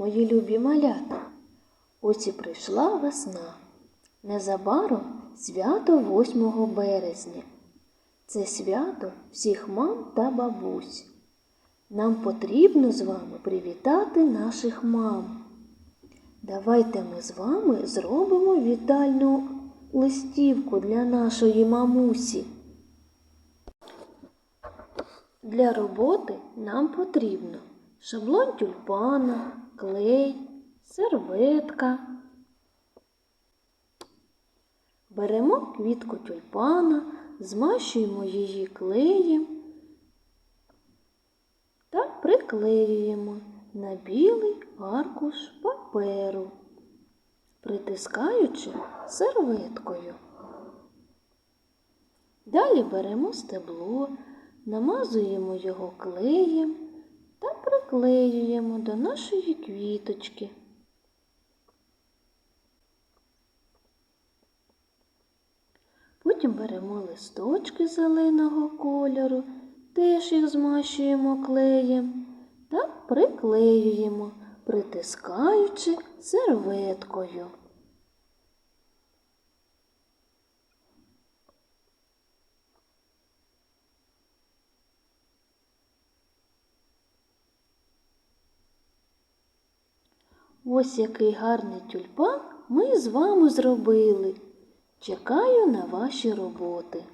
мої любі малята. Ось і прийшла весна. Незабаром свято 8 березня. Це свято всіх мам та бабусь. Нам потрібно з вами привітати наших мам. Давайте ми з вами зробимо вітальну листівку для нашої мамусі. Для роботи нам потрібно шаблон тюльпана, клей, серветка. Беремо квітку тюльпана, змащуємо її клеєм та приклеюємо на білий аркуш паперу, притискаючи серветкою. Далі беремо стебло, намазуємо його клеєм та приклеюємо до нашої квіточки. Потім беремо листочки зеленого кольору, теж їх змащуємо клеєм та приклеюємо, притискаючи серветкою. Ось який гарний тюльпан ми з вами зробили. Чекаю на ваші роботи.